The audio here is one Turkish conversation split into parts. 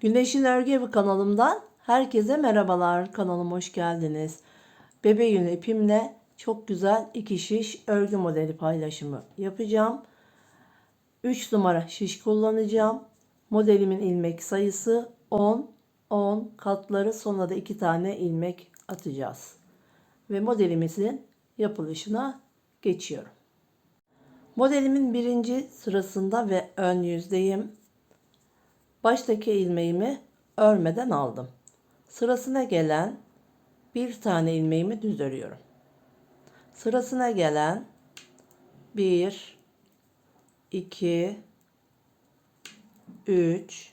Güneşin Örgü Evi kanalımdan herkese merhabalar. Kanalıma hoş geldiniz. Bebe yünü ipimle çok güzel iki şiş örgü modeli paylaşımı yapacağım. 3 numara şiş kullanacağım. Modelimin ilmek sayısı 10. 10 katları sonra da 2 tane ilmek atacağız. Ve modelimizin yapılışına geçiyorum. Modelimin birinci sırasında ve ön yüzdeyim. Baştaki ilmeğimi örmeden aldım. Sırasına gelen bir tane ilmeğimi düz örüyorum. Sırasına gelen 1 2 3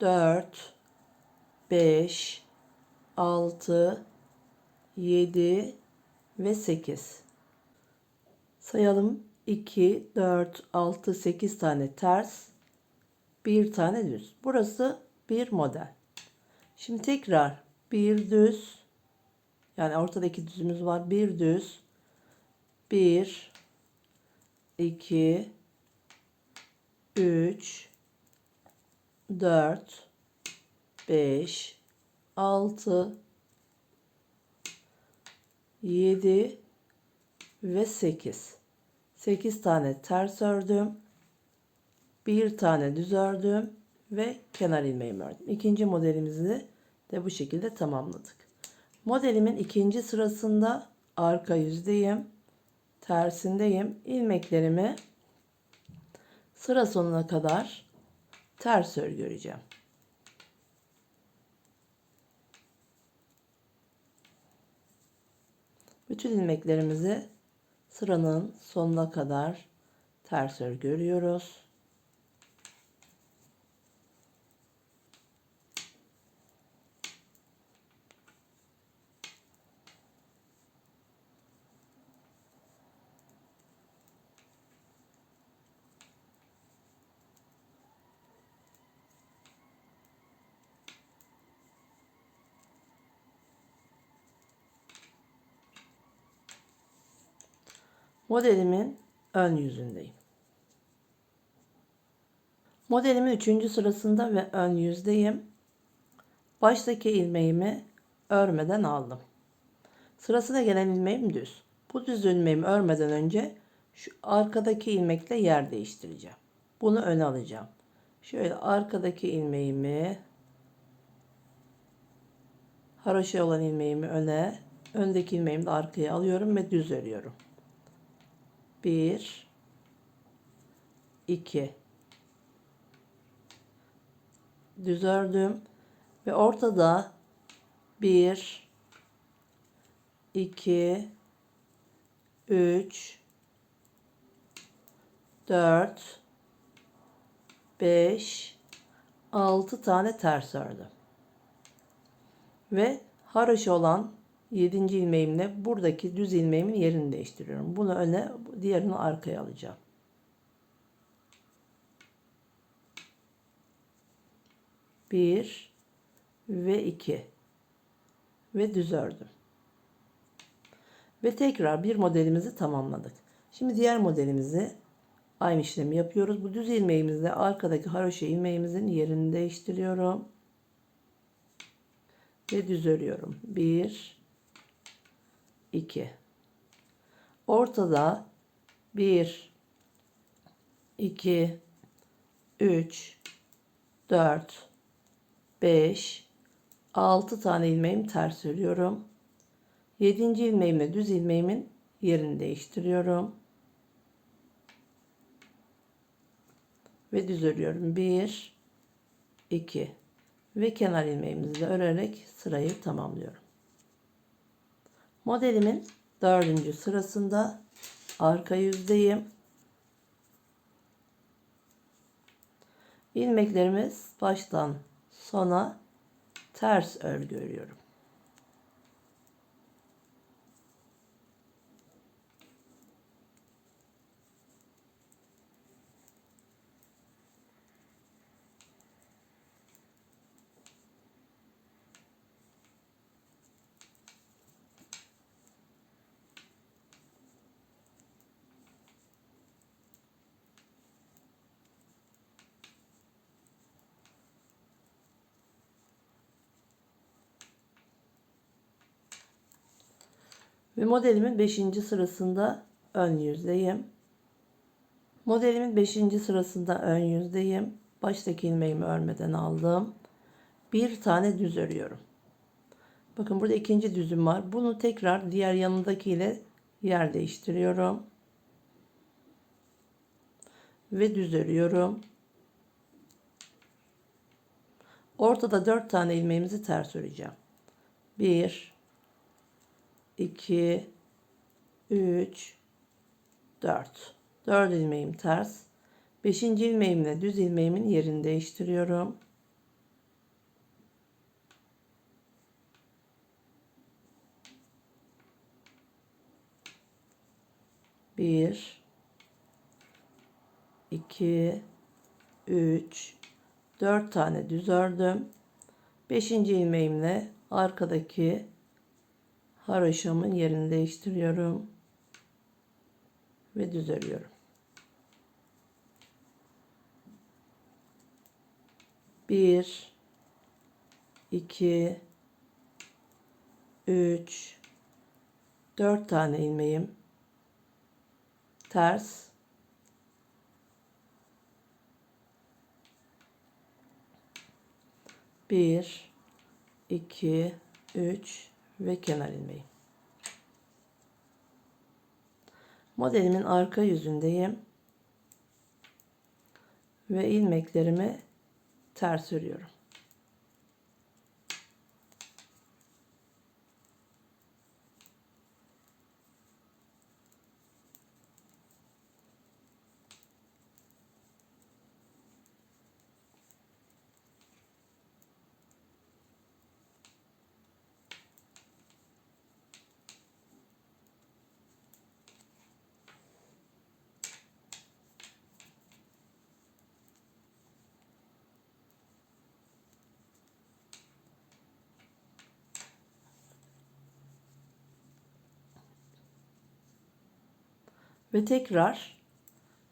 4 5 6 7 ve 8 sayalım 2 4 6 8 tane ters bir tane düz. Burası bir model. Şimdi tekrar bir düz yani ortadaki düzümüz var. Bir düz. Bir, iki, üç, dört, beş, altı, yedi ve sekiz. Sekiz tane ters ördüm bir tane düz ördüm ve kenar ilmeğimi ördüm. İkinci modelimizi de bu şekilde tamamladık. Modelimin ikinci sırasında arka yüzdeyim. Tersindeyim. İlmeklerimi sıra sonuna kadar ters örgü öreceğim. Bütün ilmeklerimizi sıranın sonuna kadar ters örgü örüyoruz. Modelimin ön yüzündeyim. Modelimin üçüncü sırasında ve ön yüzdeyim. Baştaki ilmeğimi örmeden aldım. Sırasına gelen ilmeğim düz. Bu düz ilmeğimi örmeden önce şu arkadaki ilmekle yer değiştireceğim. Bunu öne alacağım. Şöyle arkadaki ilmeğimi haroşa olan ilmeğimi öne, öndeki ilmeğimi de arkaya alıyorum ve düz örüyorum. 1 2 düz ördüm. Ve ortada 1 2 3 4 5 6 tane ters ördüm. Ve haroşa olan 7. ilmeğimle buradaki düz ilmeğimin yerini değiştiriyorum. Bunu öne, diğerini arkaya alacağım. Bir ve iki ve düz ördüm. Ve tekrar bir modelimizi tamamladık. Şimdi diğer modelimizi aynı işlemi yapıyoruz. Bu düz ilmeğimizle arkadaki haroşa ilmeğimizin yerini değiştiriyorum. Ve düz örüyorum. Bir 2 ortada 1 2 3 4 5 6 tane ilmeğim ters örüyorum. 7. ilmeğimle düz ilmeğimin yerini değiştiriyorum. Ve düz örüyorum. 1 2 ve kenar ilmeğimizi de örerek sırayı tamamlıyorum. Modelimin dördüncü sırasında arka yüzdeyim. İlmeklerimiz baştan sona ters örgü örüyorum. Ve modelimin 5. sırasında ön yüzdeyim. Modelimin 5. sırasında ön yüzdeyim. Baştaki ilmeğimi örmeden aldım. Bir tane düz örüyorum. Bakın burada ikinci düzüm var. Bunu tekrar diğer yanındaki ile yer değiştiriyorum. Ve düz örüyorum. Ortada 4 tane ilmeğimizi ters öreceğim. 1 2 3 4 4 ilmeğim ters. 5. ilmeğimle düz ilmeğimin yerini değiştiriyorum. Bir, iki, üç, dört tane düz ördüm. Beşinci ilmeğimle arkadaki haroşamın yerini değiştiriyorum ve düz örüyorum. Bir, iki, üç, dört tane ilmeğim ters bir, iki, üç ve kenar ilmeği. Modelimin arka yüzündeyim. Ve ilmeklerimi ters örüyorum. Ve tekrar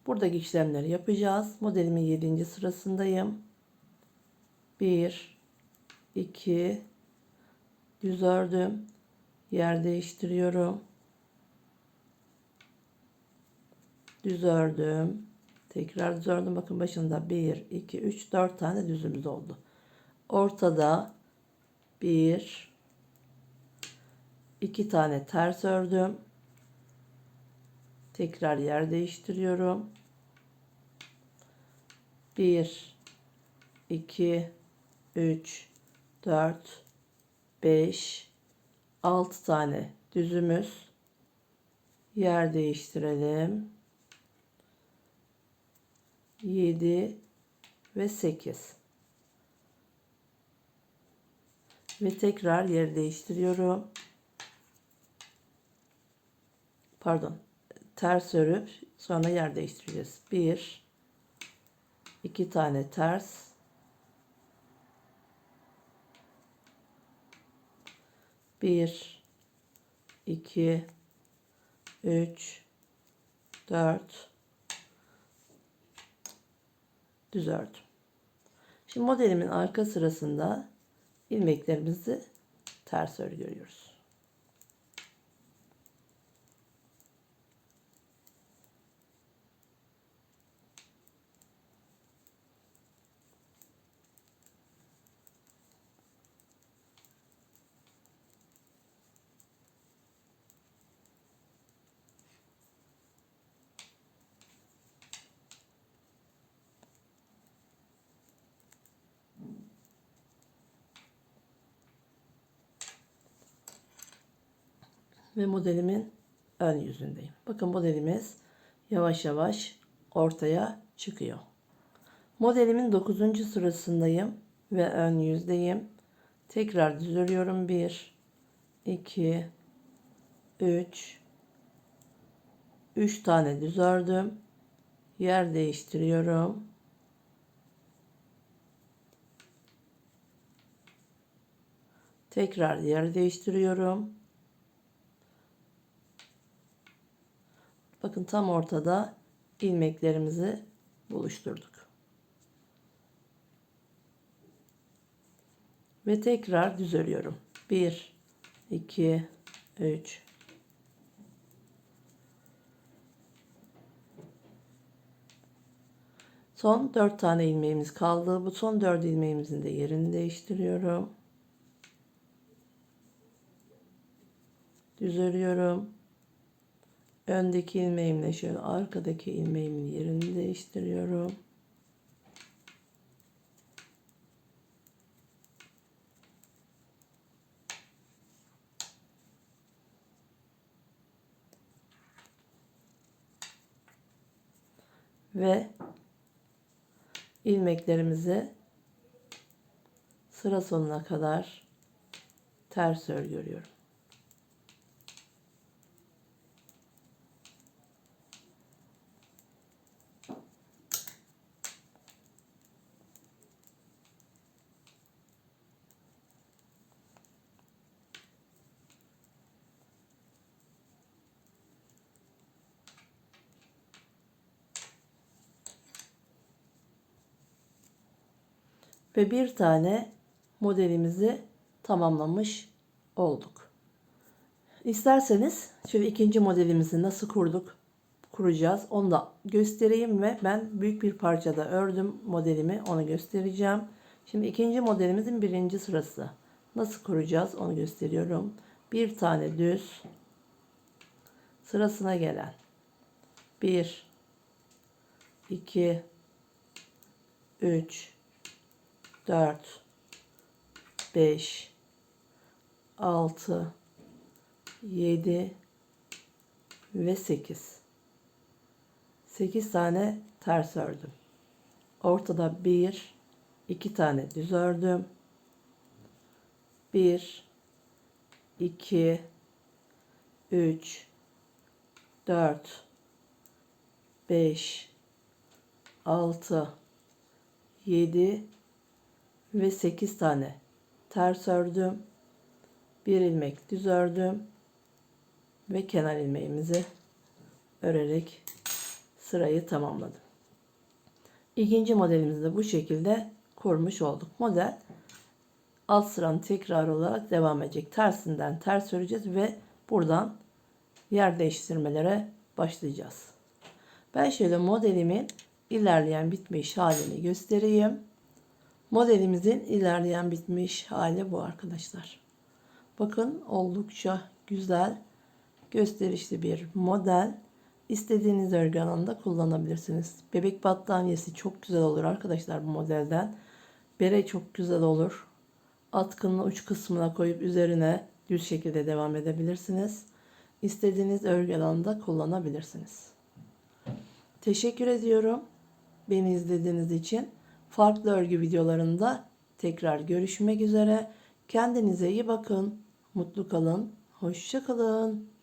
buradaki işlemleri yapacağız. Modelimin 7. sırasındayım. 1 2 düz ördüm. Yer değiştiriyorum. Düz ördüm. Tekrar düz ördüm. Bakın başında 1 2 3 4 tane düzümüz oldu. Ortada 1 2 tane ters ördüm. Tekrar yer değiştiriyorum. 1 2 3 4 5 6 tane düzümüz. Yer değiştirelim. 7 ve 8. Ve tekrar yer değiştiriyorum. Pardon ters örüp sonra yer değiştireceğiz. Bir, iki tane ters, bir, iki, üç, dört, düz ördüm. Şimdi modelimin arka sırasında ilmeklerimizi ters örüyoruz. Ve modelimin ön yüzündeyim. Bakın modelimiz yavaş yavaş ortaya çıkıyor. Modelimin 9. sırasındayım ve ön yüzdeyim. Tekrar düz örüyorum. 1 2 3 3 tane düz ördüm. Yer değiştiriyorum. Tekrar yer değiştiriyorum. Bakın tam ortada ilmeklerimizi buluşturduk. Ve tekrar düz örüyorum. 1 2 3 Son 4 tane ilmeğimiz kaldı. Bu son 4 ilmeğimizin de yerini değiştiriyorum. Düz örüyorum. Öndeki ilmeğimle şöyle arkadaki ilmeğimin yerini değiştiriyorum. Ve ilmeklerimizi sıra sonuna kadar ters örgüyorum. Ve bir tane modelimizi tamamlamış olduk. İsterseniz şöyle ikinci modelimizi nasıl kurduk kuracağız onu da göstereyim ve ben büyük bir parçada ördüm modelimi onu göstereceğim. Şimdi ikinci modelimizin birinci sırası. Nasıl kuracağız onu gösteriyorum. Bir tane düz sırasına gelen 1 2 3 4 5 6 7 ve 8 8 tane ters ördüm. Ortada 1 2 tane düz ördüm. 1 2 3 4 5 6 7 ve 8 tane ters ördüm. Bir ilmek düz ördüm ve kenar ilmeğimizi örerek sırayı tamamladım. İkinci modelimizi de bu şekilde kurmuş olduk. Model alt sıranın tekrar olarak devam edecek. Tersinden ters öreceğiz ve buradan yer değiştirmelere başlayacağız. Ben şöyle modelimin ilerleyen bitmiş halini göstereyim. Modelimizin ilerleyen bitmiş hali bu arkadaşlar. Bakın oldukça güzel gösterişli bir model. İstediğiniz örgü alanında kullanabilirsiniz. Bebek battaniyesi çok güzel olur arkadaşlar bu modelden. Bere çok güzel olur. Atkının uç kısmına koyup üzerine düz şekilde devam edebilirsiniz. İstediğiniz örgü alanında kullanabilirsiniz. Teşekkür ediyorum. Beni izlediğiniz için. Farklı örgü videolarında tekrar görüşmek üzere. Kendinize iyi bakın. Mutlu kalın. Hoşça kalın.